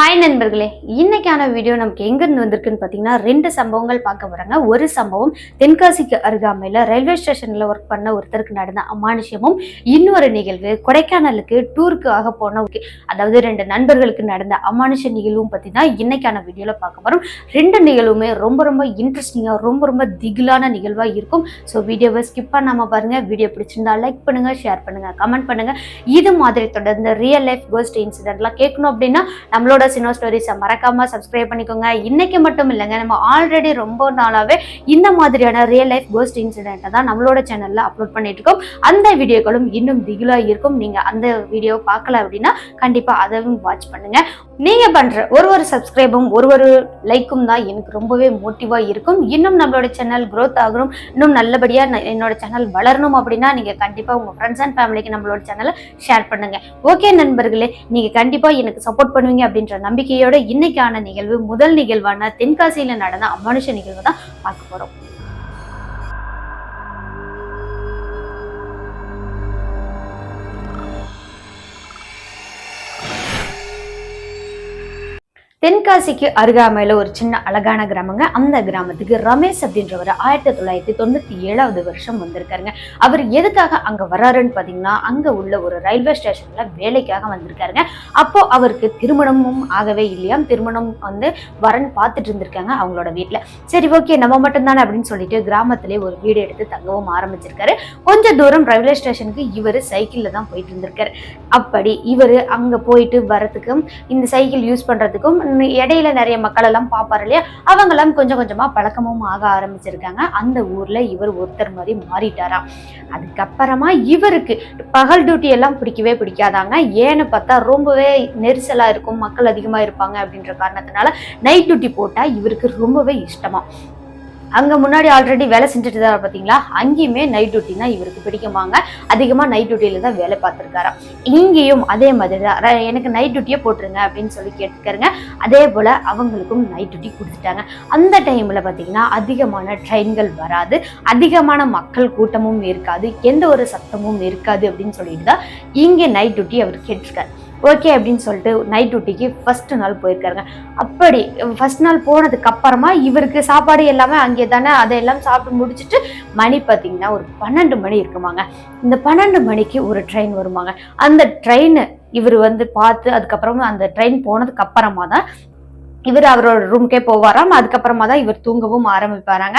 Hi நண்பர்களே. இன்னைக்கான video நமக்கு எங்கேருந்து வந்திருக்குன்னு பார்த்தீங்கன்னா ரெண்டு சம்பவங்கள் பார்க்க போகிறாங்க ஒரு சம்பவம் தென்காசிக்கு அருகாமையில் ரயில்வே ஸ்டேஷனில் ஒர்க் பண்ண ஒருத்தருக்கு நடந்த அமானுஷ்யமும் இன்னொரு நிகழ்வு கொடைக்கானலுக்கு டூருக்கு ஆக போன அதாவது ரெண்டு நண்பர்களுக்கு நடந்த அமானுஷ நிகழ்வும் பற்றி தான் இன்னைக்கான வீடியோவில் பார்க்க போகிறோம் ரெண்டு நிகழ்வுமே ரொம்ப ரொம்ப இன்ட்ரெஸ்டிங்காக ரொம்ப ரொம்ப திகிலான நிகழ்வாக இருக்கும். ஸோ வீடியோவை ஸ்கிப் பண்ணாமல் பாருங்கள் வீடியோ பிடிச்சிருந்தா லைக் பண்ணுங்கள் ஷேர் பண்ணுங்கள் கமெண்ட் பண்ணுங்கள் இது மாதிரி தொடர்ந்து ரியல் லைஃப் கோஸ்ட் இன்சிடென்ட்லாம் கேட்கணும் அப்படின்னா நம்மளோட சினோ ஸ்டோரிஸை மறக்காம சப்ஸ்கிரைப் பண்ணிக்கோங்க. இன்னைக்கு மட்டும் இல்லைங்க நம்ம ஆல்ரெடி ரொம்ப நாளாவே இந்த மாதிரியான ரியல் லைஃப் கோஸ்ட் இன்சிடென்ட்டை தான் நம்மளோட சேனல்ல அப்லோட் பண்ணிட்டு இருக்கோம். அந்த வீடியோக்களும் இன்னும் திகிலா இருக்கும். நீங்க அந்த வீடியோ பார்க்கல அப்படின்னா கண்டிப்பா அதையும் வாட்ச் பண்ணுங்க. நீங்க பண்ற ஒரு ஒரு சப்ஸ்கிரைபும் ஒரு ஒரு லைக்கும் தான் எனக்கு ரொம்பவே மோட்டிவா இருக்கும். இன்னும் நம்மளோட சேனல் க்ரோத் ஆகணும். இன்னும் நல்லபடியா என்னோட சேனல் வளரணும் அப்படின்னா நீங்க கண்டிப்பா உங்க ஃப்ரெண்ட்ஸ் அண்ட் ஃபேமிலிக்கு நம்மளோட சேனலை ஷேர் பண்ணுங்க. ஓகே நண்பர்களே நீங்க கண்டிப்பா எனக்கு சப்போர்ட் பண்ணுவீங்க அப்படின்ற நம்பிக்கையோட இன்னைக்கான நிகழ்வு முதல் நிகழ்வான தென்காசியில நடந்த அமானுஷ நிகழ்வு தான் பார்க்க போறோம். தென்காசிக்கு அருகாமையில் ஒரு சின்ன அழகான கிராமங்க. அந்த கிராமத்துக்கு ரமேஷ் அப்படின்றவர் ஆயிரத்தி தொள்ளாயிரத்தி தொண்ணூத்தி ஏழாவது வருஷம் வந்திருக்காருங்க. அவர் எதுக்காக அங்க வராருன்னு பாத்தீங்கன்னா அங்க உள்ள ஒரு ரயில்வே ஸ்டேஷன்ல வேலைக்காக வந்திருக்காருங்க. அப்போ அவருக்கு திருமணமும் ஆகவே இல்லையாம் திருமணம் வந்து வரன் பார்த்துட்டு இருந்திருக்காங்க அவங்களோட வீட்டில் சரி ஓகே நம்ம மட்டும்தானே அப்படின்னு சொல்லிட்டு கிராமத்திலே ஒரு வீடு எடுத்து தங்கவும் ஆரம்பிச்சிருக்காரு. கொஞ்ச தூரம் ரயில்வே ஸ்டேஷனுக்கு இவர் சைக்கிளில் தான் போயிட்டு இருந்திருக்காரு. அப்படி இவர் அங்கே போயிட்டு வரத்துக்கும் இந்த சைக்கிள் யூஸ் பண்ணுறதுக்கும் இடையில நிறைய மக்கள் எல்லாம் பார்ப்பாரு இல்லையா? அவங்கெல்லாம் கொஞ்சம் கொஞ்சமா பழக்கமும் ஆக ஆரம்பிச்சிருக்காங்க. அந்த ஊர்ல இவர் ஒருத்தர் மாதிரி மாறிட்டாராம் அதுக்கப்புறமா இவருக்கு பகல் டியூட்டி எல்லாம் பிடிக்கவே பிடிக்காதாங்க. ஏன்னு பார்த்தா ரொம்பவே நெரிசலா இருக்கும். மக்கள் அதிகமா இருப்பாங்க அப்படின்ற காரணத்தினால நைட் டியூட்டி போட்டா இவருக்கு ரொம்பவே இஷ்டமா. அங்கே முன்னாடி ஆல்ரெடி வேலை செஞ்சுட்டு தான் பார்த்தீங்களா அங்கேயுமே நைட் டியூட்டினா இவருக்கு பிடிக்குமாங்க அதிகமாக நைட் டியூட்டியில் தான் வேலை பார்த்துருக்காராம். இங்கேயும் அதே மாதிரி தான். எனக்கு நைட் டியூட்டியே போட்டுருங்க அப்படின்னு சொல்லி கேட்டுக்காருங்க அதே போல் அவங்களுக்கும் நைட் டியூட்டி கொடுத்துட்டாங்க. அந்த டைமில் பார்த்தீங்கன்னா அதிகமான ட்ரெயின்கள் வராது. அதிகமான மக்கள் கூட்டமும் இருக்காது. எந்த ஒரு சத்தமும் இருக்காது அப்படின்னு சொல்லிட்டு தான் இங்கே நைட் டியூட்டி அவர் கேட்டிருக்காரு. ஓகே அப்படின்னு சொல்லிட்டு நைட் டியூட்டிக்கு ஃபஸ்ட்டு நாள் போயிருக்காருங்க. அப்படி ஃபர்ஸ்ட் நாள் போனதுக்கு அப்புறமா இவருக்கு சாப்பாடு எல்லாமே அங்கே தானே அதையெல்லாம் சாப்பிட்டு முடிச்சுட்டு மணி பார்த்தீங்கன்னா ஒரு பன்னெண்டு மணி இருக்குமாங்க. இந்த பன்னெண்டு மணிக்கு ஒரு ட்ரெயின் வருமாங்க. அந்த ட்ரெயின் இவர் வந்து பார்த்து அதுக்கப்புறமா அந்த ட்ரெயின் போனதுக்கு அப்புறமா தான் இவர் அவரோட ரூம்க்கே போவாராம். அதுக்கப்புறமா தான் இவர் தூங்கவும் ஆரம்பிப்பாராங்க.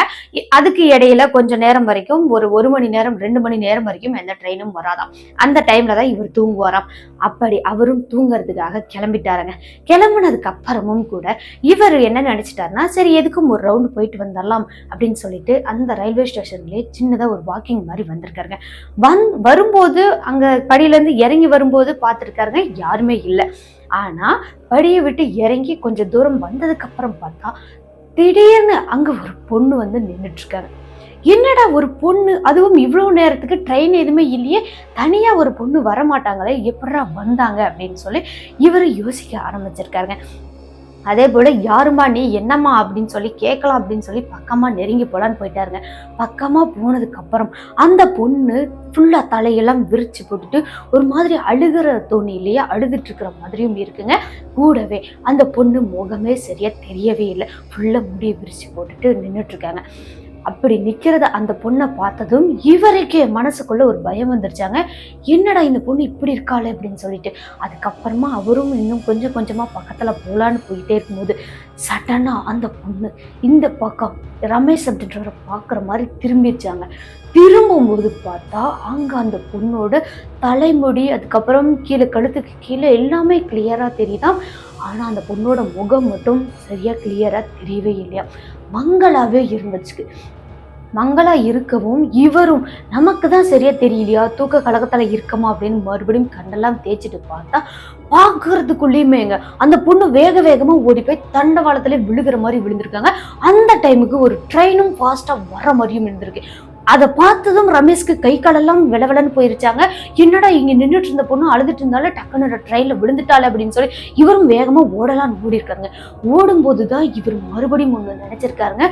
அதுக்கு இடையில கொஞ்ச நேரம் வரைக்கும் ஒரு ஒரு மணி நேரம் ரெண்டு மணி நேரம் வரைக்கும் எந்த ட்ரெயினும் வராதாம். அந்த டைம்ல தான் இவர் தூங்குவாராம். அப்படி அவரும் தூங்குறதுக்காக கிளம்பிட்டாருங்க. கிளம்புனதுக்கு அப்புறமும் கூட இவர் என்ன நினைச்சிட்டாருன்னா சரி எதுக்கும் ஒரு ரவுண்டு போயிட்டு வந்துடலாம் அப்படின்னு சொல்லிட்டு அந்த ரயில்வே ஸ்டேஷன்லயே சின்னதாக ஒரு வாக்கிங் மாதிரி வந்திருக்காருங்க. வந் வரும்போது அங்க படியிலேருந்து இறங்கி வரும்போது பார்த்துருக்காருங்க யாருமே இல்லை. ஆனால் படியை விட்டு இறங்கி கொஞ்சம் தூரம் வந்ததுக்கு அப்புறம் பார்த்தா திடீர்னு அங்கே ஒரு பொண்ணு வந்து நின்றுட்டுருக்காங்க என்னடா ஒரு பொண்ணு? அதுவும் இவ்வளோ நேரத்துக்கு ட்ரெயின் எதுவுமே இல்லையே. தனியாக ஒரு பொண்ணு வரமாட்டாங்களே. எப்படா வந்தாங்க அப்படின்னு சொல்லி இவர் யோசிக்க ஆரம்பிச்சிருக்காருங்க. அதே போல் யாரும்மா நீ? என்னம்மா? அப்படின்னு சொல்லி கேட்கலாம் அப்படின்னு சொல்லி பக்கமாக நெருங்கி போலான்னு போயிட்டாருங்க. பக்கமாக போனதுக்கப்புறம் அந்த பொண்ணு ஃபுல்லாக தலையெல்லாம் விரிச்சு போட்டுட்டு ஒரு மாதிரி அழுகிற தோணியிலேயே அழுதுட்டு மாதிரியும் இருக்குங்க. கூடவே அந்த பொண்ணு முகமே சரியாக தெரியவே இல்லை. ஃபுல்லாக முடியை விரிச்சு போட்டுட்டு நின்றுட்டுருக்காங்க அப்படி நிற்கிறத அந்த பொண்ணை பார்த்ததும் இவருக்கே மனசுக்குள்ள ஒரு பயம் வந்துருச்சாங்க. என்னடா இந்த பொண்ணு இப்படி இருக்காளே அப்படின்னு சொல்லிட்டு. அதுக்கப்புறமா அவரும் இன்னும் கொஞ்சம் கொஞ்சமாக பக்கத்தில் போகலான்னு போயிட்டே இருக்கும்போது சடனாக அந்த பொண்ணு இந்த பக்கம் ரமேஷ் அப்படின்றவரை பார்க்குற மாதிரி திரும்பிடுச்சாங்க. திரும்பும்போது பார்த்தா அங்கே அந்த பொண்ணோட தலைமுடி அதுக்கப்புறம் கீழே கழுத்துக்கு கீழே எல்லாமே கிளியராக தெரியுதான் ஆனால் அந்த பொண்ணோட முகம் மட்டும் சரியாக கிளியராக தெரியவே இல்லையா? மங்களாகவே இருந்துச்சு மங்களா இருக்கவும் இவரும் நமக்கு தான் சரியா தெரியலையா? தூக்க கழகத்தில் இருக்கமா அப்படின்னு மறுபடியும் கண்ணெல்லாம் தேய்ச்சிட்டு பார்த்தா பார்க்கறதுக்குள்ளேயுமேங்க அந்த பொண்ணு வேக வேகமா ஓடி போய் தண்டவாளத்துல விழுகிற மாதிரி விழுந்திருக்காங்க. அந்த டைமுக்கு ஒரு ட்ரெயினும் ஃபாஸ்டா வர மாதிரியும் இருந்திருக்கு. அதை பார்த்ததும் ரமேஷ்க்கு கை காலெல்லாம் விளவிலன்னு போயிருச்சாங்க. என்னடா இங்க நின்றுட்டு இருந்த பொண்ணு அழுதுட்டு இருந்தாலும் டக்குன்னு ட்ரெயின்ல விழுந்துட்டாள் அப்படின்னு சொல்லி இவரும் வேகமா ஓடலாம்னு ஓடிருக்காங்க ஓடும்போது தான் இவர் மறுபடியும் ஒன்று நினைச்சிருக்காருங்க.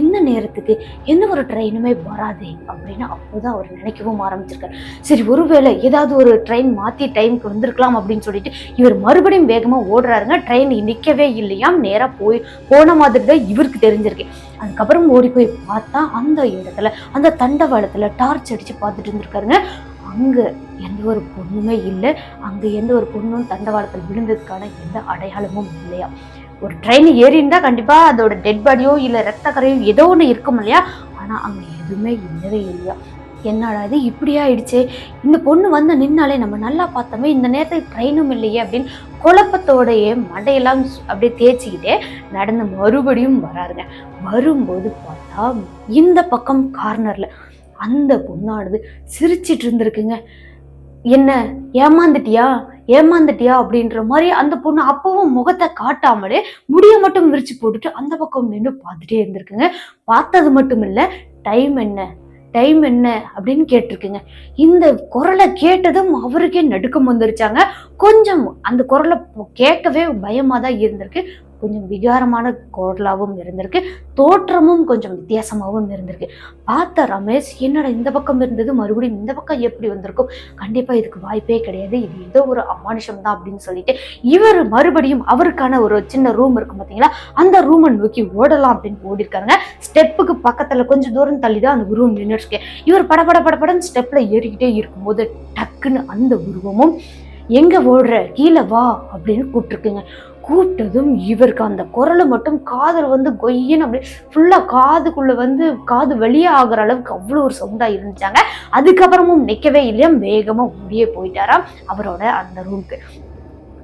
இந்த நேரத்துக்கு? எந்த ஒரு ட்ரெயினுமே வராதே அப்படின்னு அப்போதான் அவர் நினைக்கவும் ஆரம்பிச்சிருக்காரு. சரி ஒருவேளை ஏதாவது ஒரு ட்ரெயின் மாத்தி டைமுக்கு வந்திருக்கலாம் அப்படின்னு சொல்லிட்டு இவர் மறுபடியும் வேகமா ஓடுறாருங்க. ட்ரெயின் நிக்கவே இல்லையாம் நேரா போய் போன மாதிரி தான் இவருக்கு தெரிஞ்சிருக்கு. அதுக்கப்புறம் ஓடி போய் பார்த்தா அந்த இடத்துல அந்த தண்டவாளத்தில் டார்ச் அடித்து பார்த்துட்டு இருந்திருக்காருங்க. அங்கே எந்த ஒரு பொண்ணுமே இல்லை. அங்கே எந்த ஒரு பொண்ணும் தண்டவாளத்தில் விழுந்ததுக்கான எந்த அடையாளமும் இல்லையா. ஒரு ட்ரெயின் ஏறி கண்டிப்பாக அதோட டெட் பாடியோ இல்லை ரத்தக்கரையோ ஏதோ ஒன்று இருக்கும் இல்லையா. ஆனால் அங்கே எதுவுமே இல்லவே இல்லையா. என்னடா இது? இப்படி ஆயிடுச்சு. இந்த பொண்ணு வந்து நின்னாலே நம்ம நல்லா பார்த்தோமே. இந்த நேரத்துக்கு ட்ரெயினும் இல்லையே அப்படின்னு குழப்பத்தோடையே மண்டையெல்லாம் அப்படியே தேய்ச்சிக்கிட்டே நடந்து மறுபடியும் வராருங்க. வரும்போது பார்த்தா இந்த பக்கம் கார்னரில் அந்த பொண்ணானது சிரிச்சிட்டு இருந்திருக்குங்க. என்ன ஏமாந்துட்டியா? ஏமாந்துட்டியா? அப்படின்ற மாதிரி அந்த பொண்ணு அப்பவும் முகத்தை காட்டாமலே முடிய மட்டும் விரிச்சு போட்டுட்டு அந்த பக்கம் நின்று பார்த்துட்டே இருந்திருக்குங்க. பார்த்தது மட்டும் இல்லை டைம் என்ன? டைம் என்ன அப்படின்னு கேட்டிருக்குங்க. இந்த குரலை கேட்டதும் அவருக்கே நடுக்கம் வந்துருச்சாங்க. கொஞ்சம் அந்த குரலை கேட்கவே பயமாக தான் இருந்திருக்கு. கொஞ்சம் விகாரமான குரலாகவும் இருந்திருக்கு தோற்றமும் கொஞ்சம் வித்தியாசமாகவும் இருந்திருக்கு. பார்த்த ரமேஷ் என்னடா இந்த பக்கம் இருந்தது மறுபடியும் இந்த பக்கம் எப்படி வந்திருக்கும்? கண்டிப்பாக இதுக்கு வாய்ப்பே கிடையாது இது ஏதோ ஒரு அமானுஷம் தான் அப்படின்னு சொல்லிட்டு இவர் மறுபடியும் அவருக்கான ஒரு சின்ன ரூம் இருக்கும் பார்த்தீங்களா அந்த ரூமை நோக்கி ஓடலாம் அப்படின்னு ஓடி இருக்காங்க ஸ்டெப்புக்கு பக்கத்தில் கொஞ்சம் தூரம் தள்ளி தான் அந்த ரூம் நின்றுருக்கு இவர் படபட படபடன்னு ஸ்டெப்பில் ஏறிக்கிட்டே இருக்கும்போது டக்குன்னு அந்த உருவமும் எங்கே ஓடுற? கீழே வா அப்படின்னு கூப்பிட்டுருக்குங்க. கூப்பிட்டதும் இவருக்கு அந்த குரலை மட்டும் காதல் வந்து கொய்யன்னு அப்படியே ஃபுல்லாக காதுக்குள்ளே வந்து காது வெளியே ஆகிற அளவுக்கு அவ்வளோ ஒரு சவுண்டாக இருந்துச்சாங்க. அதுக்கப்புறமும் நிற்கவே இல்லையா? வேகமாக ஓடியே போயிட்டாராம் அவரோட அந்த ரூமுக்கு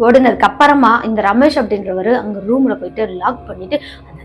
ஓடினதுக்கு அப்புறமா இந்த ரமேஷ் அப்படின்றவர் அங்கே ரூமில் போயிட்டு லாக் பண்ணிட்டு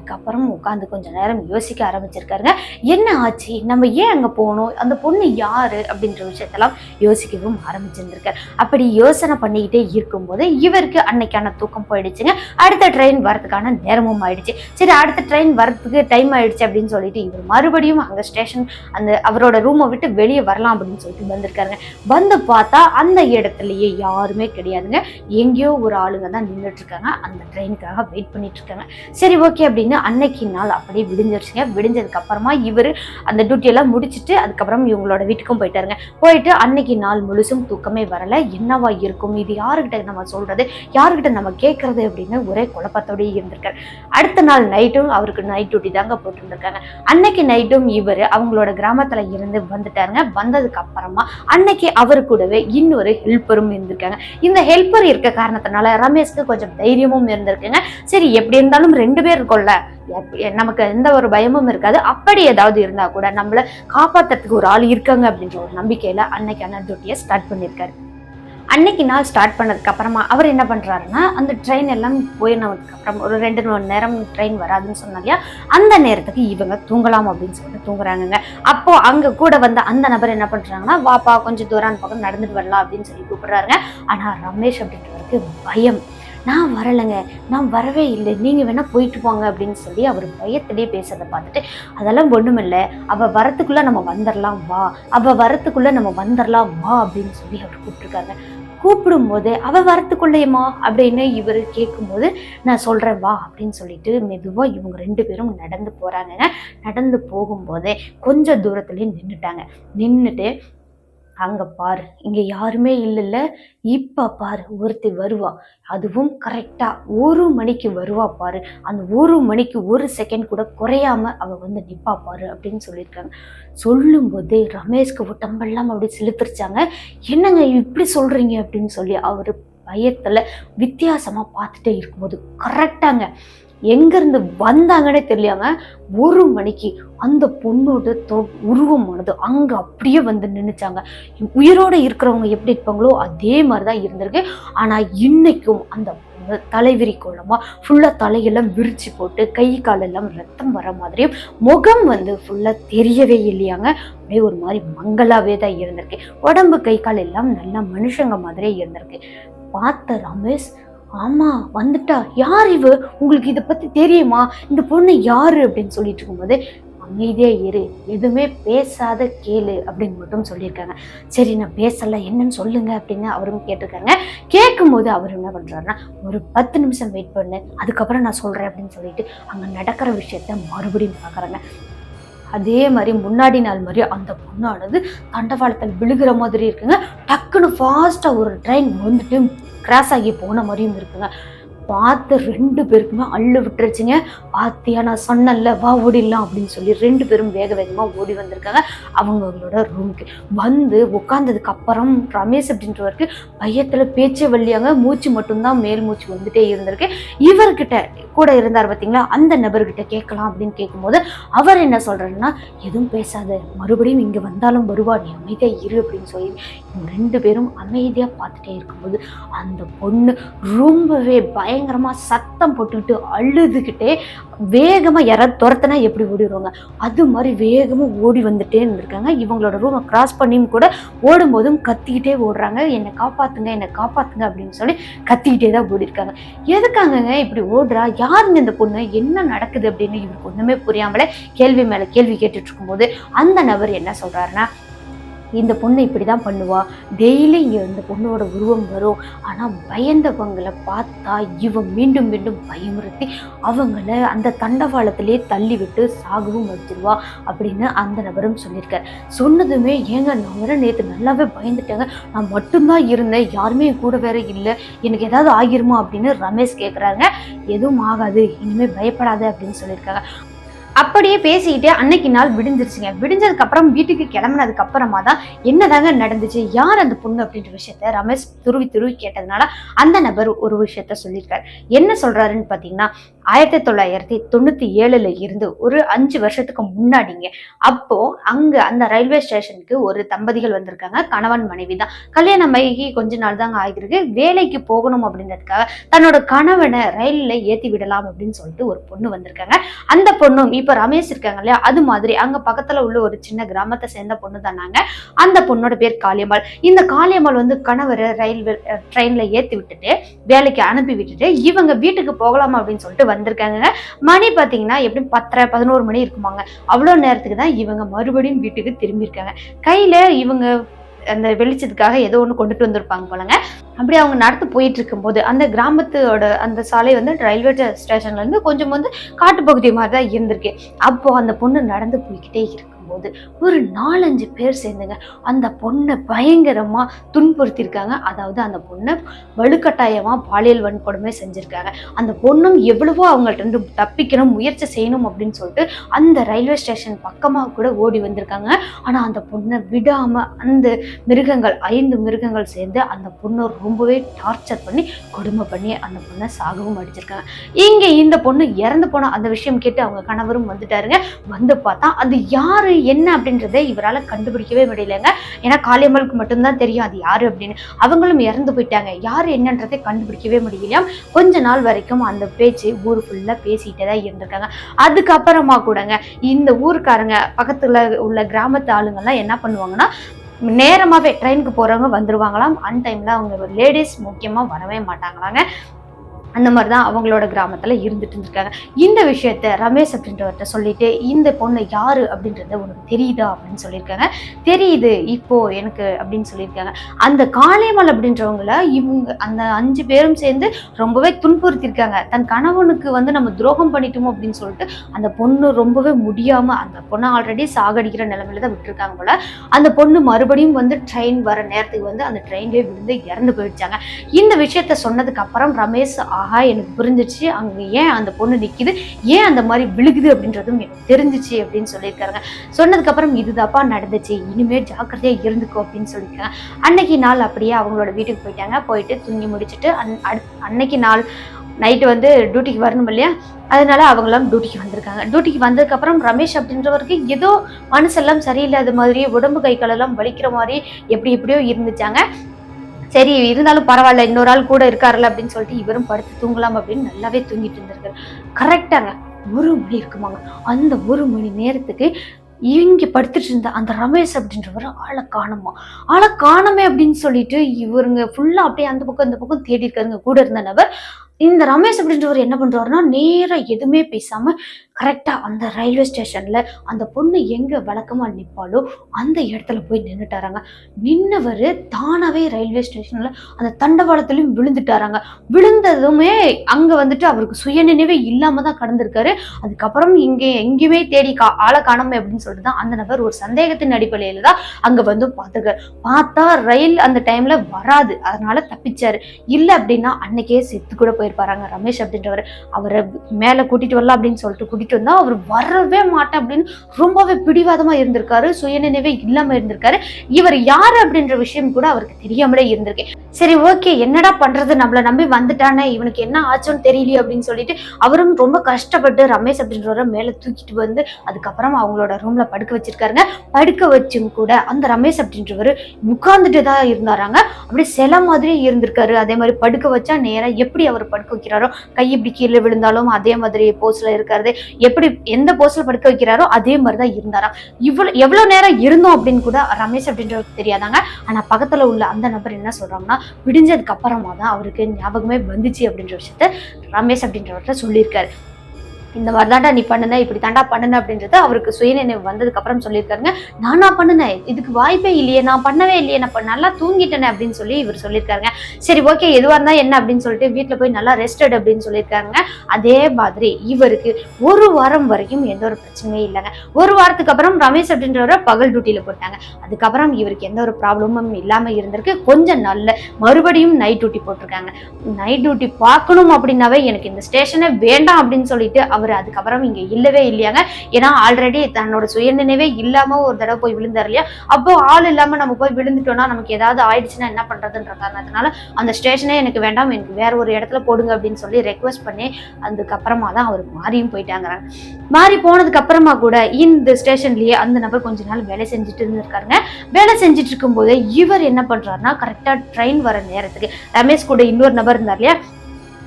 அதுக்கப்புறம் உட்காந்து கொஞ்ச நேரம் யோசிக்க ஆரம்பிச்சிருக்காருங்க. என்ன ஆச்சு? நம்ம ஏன் அங்க போகணும் அந்த பொண்ணு யாரு? அப்படின்ற விஷயத்தெல்லாம் யோசிக்கவும் ஆரம்பிச்சிருந்திருக்காரு. அப்படி யோசனை பண்ணிக்கிட்டே இருக்கும்போது இவருக்கு அன்னைக்கான தூக்கம் போயிடுச்சுங்க. அடுத்த ட்ரெயின் வரதுக்கான நேரமும் ஆயிடுச்சு. சரி அடுத்த ட்ரெயின் வரதுக்கு டைம் ஆயிடுச்சு அப்படின்னு சொல்லிட்டு இவர் மறுபடியும் அங்க ஸ்டேஷன் அந்த அவரோட ரூமை விட்டு வெளியே வரலாம் அப்படின்னு சொல்லிட்டு வந்திருக்காருங்க. வந்து பார்த்தா அந்த இடத்துலயே யாருமே கிடையாதுங்க. எங்கேயோ ஒரு ஆளுங்க தான் நின்றுட்டு இருக்காங்க. அந்த ட்ரெயினுக்காக வெயிட் பண்ணிட்டு இருக்காங்க. சரி ஓகே அப்படின்னு அன்னைக்கு நாள் அப்படியே விடிஞ்சிருச்சுங்க. விடிஞ்சதுக்கு அப்புறமா இவர் அந்த டியூட்டியெல்லாம் முடிச்சுட்டு அதுக்கப்புறம் இவங்களோட வீட்டுக்கும் போயிட்டாருங்க. போயிட்டு அன்னைக்கு நாள் முழுசும் தூக்கமே வரல. என்னவா இருக்கும்? இது யாருக்கிட்ட நம்ம சொல்றது? யாருக்கிட்ட நம்ம கேட்கறது அப்படின்னு ஒரே குழப்பத்தோடயே இருந்திருக்காரு. அடுத்த நாள் நைட்டும் அவருக்கு நைட் டியூட்டி தாங்க போட்டுருந்துருக்காங்க. அன்னைக்கு நைட்டும் இவர் அவங்களோட கிராமத்துல இருந்து வந்துட்டாருங்க. வந்ததுக்கு அப்புறமா அன்னைக்கு அவரு கூடவே இன்னொரு ஹெல்ப்பரும் இருந்திருக்காங்க. இந்த ஹெல்ப்பர் இருக்க காரணத்தினால ரமேஷ்க்கு கொஞ்சம் தைரியமும் இருந்திருக்குங்க. சரி எப்படி இருந்தாலும் ரெண்டு பேர் இருக்கும்ல நமக்கு எந்த ஒரு பயமும் இருக்காது. அப்படி ஏதாவது இருந்தா கூட நம்மள காப்பாத்துறதுக்கு ஒரு ஆள் இருக்காங்க அப்படின்ற ஒரு நம்பிக்கையில அண்ணன் டூட்டியை ஸ்டார்ட் பண்ணியிருக்காரு அன்னைக்கு நாள் ஸ்டார்ட் பண்ணதுக்கு அப்புறமா அவர் என்ன பண்றாருன்னா அந்த ட்ரெயின் எல்லாம் போயினதுக்கு அப்புறம் ஒரு ரெண்டு மணி நேரம் ட்ரெயின் வராதுன்னு சொன்னாலையா அந்த நேரத்துக்கு இவங்க தூங்கலாம் அப்படின்னு சொல்லிட்டு தூங்குறாங்கங்க. அப்போ அங்க கூட வந்த அந்த நபர் என்ன பண்றாங்கன்னா வாப்பா கொஞ்சம் தூரம் பக்கம் நடந்துட்டு வரலாம் அப்படின்னு சொல்லி கூப்பிடுறாருங்க. ஆனா ரமேஷ் அப்படின்றவருக்கு பயம். நான் வரலைங்க. நான் வரவே இல்லை. நீங்கள் வேணால் போயிட்டு போங்க அப்படின்னு சொல்லி அவர் பயத்திலே பேசுறதை பார்த்துட்டு அதெல்லாம் ஒன்றுமில்லை அவள் வரத்துக்குள்ளே நம்ம வந்துடலாம் வா. அவள் வரத்துக்குள்ளே நம்ம வந்துடலாம் வா அப்படின்னு சொல்லி அவர் கூப்பிட்ருக்காங்க கூப்பிடும்போது அவள் வரத்துக்குள்ளேயம்மா அப்படின்னு இவர் கேட்கும்போது நான் சொல்கிறேன் வா அப்படின்னு சொல்லிட்டு மெதுவாக இவங்க ரெண்டு பேரும் நடந்து போகிறாங்க நடந்து போகும்போதே கொஞ்சம் தூரத்துலேயே நின்றுட்டாங்க நின்றுட்டு அங்க பாரு இங்க யாருமே இல்லைல்ல. இப்ப பாரு ஒருத்தி வருவா. அதுவும் கரெக்டா ஒரு மணிக்கு வருவா பாரு. அந்த ஒரு மணிக்கு ஒரு செகண்ட் கூட குறையாம அவ வந்து நிப்பா பாரு அப்படின்னு சொல்லியிருக்காங்க. சொல்லும் போதே ரமேஷ்க்கு உடம்பெல்லாம் அப்படி செலுத்திருச்சாங்க என்னங்க இப்படி சொல்றீங்க அப்படின்னு சொல்லி அவரு பயத்துல வித்தியாசமா பார்த்துட்டே இருக்கும்போது கரெக்டாங்க எங்கேருந்து வந்தாங்கன்னே தெரியாம ஒரு மணிக்கு அந்த பொண்ணோட தொ உருவமானது அங்கே அப்படியே வந்து நின்னுச்சாங்க. உயிரோட இருக்கிறவங்க எப்படி இருப்பாங்களோ அதே மாதிரி தான் இருந்திருக்கு. ஆனால் இன்னைக்கும் அந்த தலைவிரி கோலமாக ஃபுல்லாக தலையெல்லாம் விரிச்சு போட்டு கை காலெல்லாம் ரத்தம் வர மாதிரியும் முகம் வந்து ஃபுல்லாக தெரியவே இல்லையாங்க. அப்படியே ஒரு மாதிரி மங்களாவே தான் இருந்திருக்கு. உடம்பு கை கால் எல்லாம் நல்லா மனுஷங்க மாதிரியே இருந்திருக்கு. பார்த்த ரமேஷ் ஆமா வந்துட்டா. யார் இவ? உங்களுக்கு இதை பத்தி தெரியுமா? இந்த பொண்ணு யாரு? அப்படின்னு சொல்லிட்டு இருக்கும்போது அமைதியாக இரு. எதுவுமே பேசாத கேளு அப்படின்னு மட்டும் சொல்லியிருக்காங்க. சரி நான் பேசல. என்னன்னு சொல்லுங்க அப்படின்னு அவரும் கேட்டிருக்காங்க. கேட்கும்போது அவர் என்ன பண்ணுறாருன்னா ஒரு பத்து நிமிஷம் வெயிட் பண்ணு. அதுக்கப்புறம் நான் சொல்கிறேன் அப்படின்னு சொல்லிட்டு அங்கே நடக்கிற விஷயத்த மறுபடியும் பார்க்குறாங்க. அதே மாதிரி முன்னாடி நாள் மாதிரி அந்த பொண்ணானது தண்டவாளத்தில் விழுகிற மாதிரி இருக்குங்க டக்குன்னு ஃபாஸ்ட்டாக ஒரு ட்ரெயின் வந்துட்டு கிராஸ் ஆகி போன மாதிரியும் இருக்குங்க. பார்த்து ரெண்டு பேருக்குமே அள்ளு விட்டுருச்சுங்க. பாத்தியா நான் சொன்னேன்ல வா ஓடிடலாம் அப்படின்னு சொல்லி ரெண்டு பேரும் வேக வேகமாக ஓடி வந்திருக்காங்க. அவங்களோட ரூமுக்கு வந்து உட்காந்ததுக்கு அப்புறம் ரமேஷ் அப்படின்றவருக்கு பயத்தில் பேச்சே வழியாங்க மூச்சு மட்டும்தான் மேல் மூச்சு வந்துட்டே இருந்திருக்கு. இவர்கிட்ட கூட இருந்தார் பார்த்தீங்களா அந்த நபர்கிட்ட கேட்கலாம் அப்படின்னு கேட்கும்போது அவர் என்ன சொல்கிறாருன்னா எதுவும் பேசாத. மறுபடியும் இங்கே வந்தாலும் வருவா. நீ அமைதியாக இரு அப்படின்னு சொல்லி ரெண்டு பேரும் அமைதியாக பார்த்துட்டே இருக்கும்போது அந்த பொண்ணு ரொம்பவே பய பயங்கரமாக சத்தம் போட்டுக்கிட்டு அழுதுகிட்டே வேகமாக யாராவது துரத்துனா எப்படி ஓடிடுவாங்க? அது மாதிரி வேகமாக ஓடி வந்துட்டே இருந்திருக்காங்க. இவங்களோட ரூமை கிராஸ் பண்ணியும் கூட ஓடும்போதும் கத்திக்கிட்டே ஓடுறாங்க. என்னை காப்பாற்றுங்க என்னை காப்பாற்றுங்க அப்படின்னு சொல்லி கத்திக்கிட்டே தான் ஓடிருக்காங்க. எதுக்காகங்க இப்படி ஓடுறா? யாருங்க இந்த பொண்ணு? என்ன நடக்குது அப்படின்னு இவருக்கு ஒன்றுமே புரியாமலே கேள்வி மேலே கேள்வி கேட்டுட்டு இருக்கும்போது அந்த நபர் என்ன சொல்கிறாருன்னா இந்த பொண்ணு இப்படி தான் பண்ணுவாள் டெய்லி இங்கே இந்த பொண்ணோட உருவம் வரும். ஆனால் பயந்தவங்களை பார்த்தா இவன் மீண்டும் மீண்டும் பயமுறுத்தி அவங்கள அந்த தண்டவாளத்திலே தள்ளிவிட்டு சாகவும் வச்சிருவா அப்படின்னு அந்த நபரும் சொல்லியிருக்காரு. சொன்னதுமே ஏங்க நான் வேற நேற்று நல்லாவே பயந்துட்டேங்க. நான் மட்டும்தான் இருந்தேன். யாருமே கூட வேற இல்லை. எனக்கு ஏதாவது ஆகிருமா அப்படின்னு ரமேஷ் கேட்குறாங்க எதுவும் ஆகாது. இனிமேல் பயப்படாத அப்படின்னு சொல்லியிருக்காங்க. அப்படியே பேசிக்கிட்டே அன்னைக்கு நாள் விடிஞ்சிருச்சுங்க. விடிஞ்சதுக்கு அப்புறம் வீட்டுக்கு கிளம்புனதுக்கு அப்புறமா தான் என்னதாங்க நடந்துச்சு யார் அந்த பொண்ணு அப்படின்ற விஷயத்த ரமேஷ் துருவி துருவி கேட்டதுனால அந்த நபர் ஒரு விஷயத்த சொல்லியிருக்காரு. என்ன சொல்றாருன்னு பார்த்தீங்கன்னா ஆயிரத்தி தொள்ளாயிரத்தி தொண்ணூத்தி ஏழுல இருந்து ஒரு அஞ்சு வருஷத்துக்கு முன்னாடிங்க அப்போ அங்க அந்த ரயில்வே ஸ்டேஷனுக்கு ஒரு தம்பதிகள் வந்திருக்காங்க கணவன் மனைவி தான். கல்யாணம் ஆகி கொஞ்ச நாள் தாங்க ஆகிருக்கு வேலைக்கு போகணும் அப்படின்றதுக்காக தன்னோட கணவனை ரயில்ல ஏத்தி விடலாம் அப்படின்னு சொல்லிட்டு ஒரு பொண்ணு வந்திருக்காங்க. அந்த பொண்ணும் இப்ப ரமேஷ் இருக்காங்க இல்லையா அது மாதிரி அங்க பக்கத்துல உள்ள ஒரு சின்ன கிராமத்தை சேர்ந்த பொண்ணு தானாங்க அந்த பொண்ணோட பேர் காளியம்மாள். இந்த காளியம்மாள் வந்து கணவரை ரயில்வே ட்ரெயின்ல ஏத்தி விட்டுட்டு வேலைக்கு அனுப்பி விட்டுட்டு இவங்க வீட்டுக்கு போகலாமா அப்படின்னு சொல்லிட்டு வந்திருக்காங்க மணி பாத்தீங்கன்னா எப்படியும் பத்தரை பதினோரு மணி இருக்குமாங்க. அவ்வளோ நேரத்துக்கு தான் இவங்க மறுபடியும் வீட்டுக்கு திரும்பியிருக்காங்க. கையில இவங்க அந்த வெளிச்சத்துக்காக ஏதோ ஒன்று கொண்டுட்டு வந்திருப்பாங்க போலங்க. அப்படி அவங்க நடந்து போயிட்டு இருக்கும்போது அந்த கிராமத்தோட அந்த சாலை வந்து ரயில்வே ஸ்டேஷன்ல இருந்து கொஞ்சம் வந்து காட்டுப்பகுதி மாதிரி தான் இருந்திருக்கு. அப்போ அந்த பொண்ணு நடந்து போய்கிட்டே இருக்கு. இருக்கும்போது ஒரு நாலஞ்சு பேர் சேர்ந்துங்க. அந்த பொண்ணை பயங்கரமா துன்புறுத்தியிருக்காங்க. அதாவது அந்த பொண்ணை வலுக்கட்டாயமா பாலியல் வன்கொடுமை செஞ்சிருக்காங்க. அந்த பொண்ணும் எவ்வளவோ அவங்கள்ட்ட இருந்து தப்பிக்கணும் முயற்சி செய்யணும் அப்படின்னு சொல்லிட்டு அந்த ரயில்வே ஸ்டேஷன் பக்கமாக கூட ஓடி வந்திருக்காங்க. ஆனால் அந்த பொண்ணை விடாமல் அந்த மிருகங்கள் ஐந்து மிருகங்கள் சேர்ந்து அந்த பொண்ணை ரொம்பவே டார்ச்சர் பண்ணி கொடுமை பண்ணி அந்த பொண்ணை சாகவும் அடிச்சிருக்காங்க. இங்கே இந்த பொண்ணு இறந்து போன அந்த விஷயம் கேட்டு அவங்க கணவரும் வந்துட்டாருங்க. வந்து பார்த்தா அது யாரு என்ன அப்படின்றத இவரால் கண்டுபிடிக்கவே முடியலங்க. ஏன்னா காளியம்மலுக்கு மட்டும்தான் தெரியும் அது யார் அப்படின்னு. அவங்களும் இறந்து போயிட்டாங்க. யார் என்னன்றதை கண்டுபிடிக்கவே முடியலையாம் கொஞ்ச நாள் வரைக்கும் அந்த பேச்சு ஊர் ஃபுல்லாக பேசிகிட்டே தான் இருந்திருக்காங்க. அதுக்கப்புறமா கூடங்க இந்த ஊருக்காரங்க பக்கத்தில் உள்ள கிராமத்து ஆளுங்கள்லாம் என்ன பண்ணுவாங்கன்னா நேரமாகவே ட்ரெயினுக்கு போகிறவங்க வந்துடுவாங்களாம் அன் டைமில் அவங்க லேடிஸ் முக்கியமாக வரவே மாட்டாங்களாங்க. அந்த மாதிரி தான் அவங்களோட கிராமத்தில் இருந்துட்டு இருந்திருக்காங்க. இந்த விஷயத்த ரமேஷ் அப்படின்றவர்கிட்ட சொல்லிட்டு இந்த பொண்ணு யாரு அப்படின்றத உனக்கு தெரியுதா அப்படின்னு சொல்லியிருக்காங்க. தெரியுது இப்போ எனக்கு அப்படின்னு சொல்லியிருக்காங்க. அந்த காளியம்மாள் அப்படின்றவங்கள இவங்க அந்த அஞ்சு பேரும் சேர்ந்து ரொம்பவே துன்புறுத்தியிருக்காங்க. தன் கணவனுக்கு வந்து நம்ம துரோகம் பண்ணிட்டோமோ அப்படின்னு சொல்லிட்டு அந்த பொண்ணு ரொம்பவே முடியாம அந்த பொண்ணை ஆல்ரெடி சாகடிக்கிற நிலமையில தான் விட்டுருக்காங்க போல. அந்த பொண்ணு மறுபடியும் வந்து ட்ரெயின் வர நேரத்துக்கு வந்து அந்த ட்ரெயின்லேயே விழுந்து இறந்து போயிடுச்சாங்க. இந்த விஷயத்த சொன்னதுக்கு அப்புறம் ரமேஷ் ஆஹா எனக்கு புரிஞ்சிச்சு. அங்கே ஏன் அந்த பொண்ணு நிற்கிது ஏன் அந்த மாதிரி விழுகுது அப்படின்றதும் எனக்கு தெரிஞ்சிச்சு அப்படின்னு சொல்லியிருக்காருங்க சொன்னதுக்கப்புறம் இதுதாப்பா நடந்துச்சு. இனிமேல் ஜாக்கிரதையாக இருந்துக்கோ அப்படின்னு சொல்லியிருக்காங்க. அன்னைக்கு நாள் அப்படியே அவங்களோட வீட்டுக்கு போயிட்டாங்க. போயிட்டு தூங்கி முடிச்சுட்டு அன் அடுத் அன்னைக்கு நாள் நைட்டு வந்து டியூட்டிக்கு வரணும் இல்லையா? அதனால அவங்களாம் டியூட்டிக்கு வந்திருக்காங்க. டியூட்டிக்கு வந்ததுக்கப்புறம் ரமேஷ் அப்படின்றவருக்கு ஏதோ மனசெல்லாம் சரியில்லாத மாதிரி உடம்பு கை காலெல்லாம் வலிக்கிற மாதிரி எப்படி எப்படியோ இருந்துச்சாங்க. சரி இருந்தாலும் பரவாயில்ல இன்னொரு ஆள் கூட இருக்காருல்ல அப்படின்னு சொல்லிட்டு இவரும் படுத்து தூங்கலாம் அப்படின்னு நல்லாவே தூங்கிட்டு இருந்திருக்காரு. கரெக்டாங்க ஒரு மணி இருக்குமாங்க. அந்த ஒரு மணி நேரத்துக்கு இவங்க படுத்துட்டு இருந்த அந்த ரமேஷ் அப்படின்றவர் ஆளை காணுமா? ஆளை காணமே அப்படின்னு சொல்லிட்டு இவருங்க ஃபுல்லா அப்படியே அந்த பக்கம் இந்த பக்கம் தேடி இருக்காருங்க. கூட இருந்த நபர். இந்த ரமேஷ் அப்படின்றவர் என்ன பண்றாருன்னா நேராக எதுவுமே பேசாம கரெக்டாக அந்த ரயில்வே ஸ்டேஷனில் அந்த பொண்ணு எங்கே வழக்கமாக நிற்பாலோ அந்த இடத்துல போய் நின்றுட்டாராங்க நின்னவர் தானாகவே ரயில்வே ஸ்டேஷனில் அந்த தண்டவாளத்துலேயும் விழுந்துட்டாராங்க. விழுந்ததுமே அங்கே வந்துட்டு அவருக்கு சுயநினைவே இல்லாமல் தான் கடந்திருக்காரு. அதுக்கப்புறம் இங்கே எங்கேயுமே தேடி கா ஆளை காணாமல் அப்படின்னு சொல்லிட்டு தான் அந்த நபர் ஒரு சந்தேகத்தின் அடிப்படையில் தான் அங்கே வந்து பார்த்துக்கார். பார்த்தா ரயில் அந்த டைமில் வராது. அதனால தப்பிச்சார். இல்லை அப்படின்னா அன்னைக்கே செத்து கூட போயிருப்பாராங்க ரமேஷ் அப்படின்றவர். அவரை மேலே கூட்டிகிட்டு வரலாம் அப்படின்னு சொல்லிட்டு கூட்டிகிட்டு வந்தால் அவர் வரவே மாட்டேன் அப்படின்னு ரொம்பவே பிடிவாதமா இருந்திருக்காரு சுயநினைவே இல்லாமல் இருந்திருக்காரு. இவர் யார் அப்படின்ற விஷயம் கூட அவருக்கு தெரியாமலே இருந்திருக்கு. சரி ஓகே என்னடா பண்றது? நம்மள நம்பி வந்துட்டானே இவனுக்கு என்ன ஆச்சுன்னு தெரியலையே அப்படின்னு சொல்லிட்டு அவரும் ரொம்ப கஷ்டப்பட்டு ரமேஷ் அப்படின்றவரை மேல தூக்கிட்டு வந்து அதுக்கப்புறம் அவங்களோட ரூம்ல படுக்க வச்சிருக்காருங்க. படுக்க வச்சும் கூட அந்த ரமேஷ் அப்படின்றவர் உட்கார்ந்துட்டு தான் இருந்தாராங்க. அப்படியே சில மாதிரியே இருந்திருக்காரு. அதே மாதிரி படுக்க வச்சா நேராக எப்படி அவர் படுக்க வைக்கிறாரோ கை இப்படி கீழே விழுந்தாலும் அதே மாதிரி போஸ்ல இருக்கிறது எப்படி எந்த போஸ்ட்ல படுக்க வைக்கிறாரோ அதே மாதிரி தான் இருந்தாராம். இவ்வளவு எவ்வளவு நேரம் இருந்தோம் அப்படின்னு கூட ரமேஷ் அப்படின்றவருக்கு தெரியாதாங்க. ஆனா பக்கத்துல உள்ள அந்த நபர் என்ன சொல்றாங்கன்னா விடிஞ்சதுக்கு அப்புறமா தான் அவருக்கு ஞாபகமே வந்துச்சு அப்படின்ற விஷயத்த ரமேஷ் அப்படின்றவர்கிட்ட சொல்லியிருக்காரு. இந்த மாதிரி தாண்டா நீ பண்ணுன இப்படி தாண்டா பண்ணுன அப்படின்றது அவருக்கு சுயநினைவு வந்ததுக்கு அப்புறம் சொல்லியிருக்காருங்க. நானா பண்ணுனேன் இதுக்கு வாய்ப்பே இல்லையே நான் பண்ணவே இல்லையே நான் நல்லா தூங்கிட்டேனே அப்படின்னு சொல்லி இவர் சொல்லியிருக்காருங்க. சரி ஓகே எதுவா இருந்தா என்ன அப்படின்னு சொல்லிட்டு வீட்டுல போய் நல்லா ரெஸ்டட் அப்படின்னு சொல்லியிருக்காருங்க அதே மாதிரி இவருக்கு ஒரு வாரம் வரைக்கும் எந்த ஒரு பிரச்சனையும் இல்லைங்க. ஒரு வாரத்துக்கு அப்புறம் ரமேஷ் அப்படின்றவரை பகல் டியூட்டியில் போட்டாங்க. அதுக்கப்புறம் இவருக்கு எந்த ஒரு ப்ராப்ளமும் இல்லாம இருந்திருக்கு. கொஞ்சம் நல்ல மறுபடியும் நைட் டியூட்டி போட்டிருக்காங்க. நைட் டியூட்டி பார்க்கணும் அப்படின்னாவே எனக்கு இந்த ஸ்டேஷனே வேண்டாம் அப்படின்னு சொல்லிட்டு அவர் அதுக்கப்புறம் இங்க இல்லவே இல்லையாங்க. ஏன்னா ஆல்ரெடி தன்னோட சுயநினைவே இல்லாம ஒரு தடவை போய் விழுந்தார் இல்லையா? அப்போ ஆள் இல்லாம நம்ம போய் விழுந்துட்டோம்னா நமக்கு ஏதாவது ஆயிடுச்சுன்னா என்ன பண்றதுன்ற காரணத்தினால அந்த ஸ்டேஷனே எனக்கு வேண்டாம் எனக்கு வேற ஒரு இடத்துல போடுங்க அப்படின்னு சொல்லி ரெக்வஸ்ட் பண்ணி அதுக்கப்புறமா தான் அவர் மாறியும் போயிட்டாங்கிறாங்க. மாறி போனதுக்கு அப்புறமா கூட இந்த ஸ்டேஷன்லயே அந்த நபர் கொஞ்ச நாள் வேலை செஞ்சுட்டு இருந்திருக்காருங்க. வேலை செஞ்சுட்டு இருக்கும்போது இவர் என்ன பண்றாருன்னா கரெக்டா ட்ரெயின் வர நேரத்துக்கு ரமேஷ் கூட இன்னொரு நபர் இருந்தார் இல்லையா?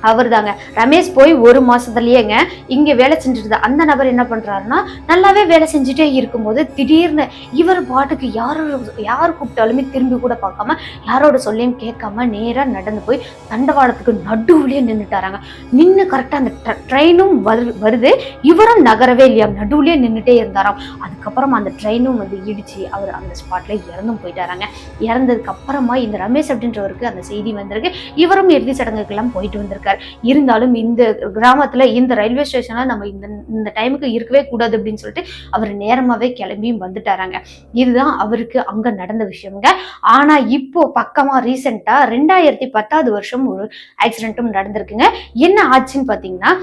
அவர் தாங்க ரமேஷ் போய் ஒரு மாசத்துலயேங்க இங்க வேலை செஞ்சுட்டு அந்த நபர் என்ன பண்றாருன்னா நல்லாவே வேலை செஞ்சுட்டே இருக்கும்போது திடீர்னு இவர் பாட்டுக்கு யாரு யார் கூப்பிட்டாலுமே திரும்பி கூட பார்க்காம யாரோட சொல்லியும் கேட்காம நேரா நடந்து போய் தண்டவாளத்துக்கு நடுவுலயே நின்றுட்டாராங்க நின்று கரெக்டா அந்த ட்ரெயினும் வருது. இவரும் நகரவே இல்லையா? நடுவுலயே நின்றுட்டே இருந்தாராம். அதுக்கப்புறம் அந்த ட்ரெயினும் வந்து இடிச்சு அவர் அந்த ஸ்பாட்ல இறந்தும் போயிட்டாராங்க. இறந்ததுக்கு அப்புறமா இந்த ரமேஷ் அப்படின்றவருக்கு அந்த செய்தி வந்திருக்கு. இவரும் இறுதி சடங்குக்கெல்லாம் போயிட்டு வந்திருக்காரு. இருந்தாலும் இந்த கிராமத்துல இந்த ரயில்வே ஸ்டேஷனில் நம்ம இந்த இந்த டைமுக்கு இருக்கவே கூடாது அப்படின்னு சொல்லிட்டு அவர் நேரமாவே கிளம்பியும் வந்துட்டாராங்க. இதுதான் அவருக்கு அங்க நடந்த விஷயம்ங்க. ஆனா இப்போ பக்கமா ரீசெண்டா ரெண்டாயிரத்தி பத்தாவது வருஷம் ஒரு ஆக்சிடென்ட்டும் நடந்திருக்குங்க. என்ன ஆச்சுன்னு பாத்தீங்கன்னா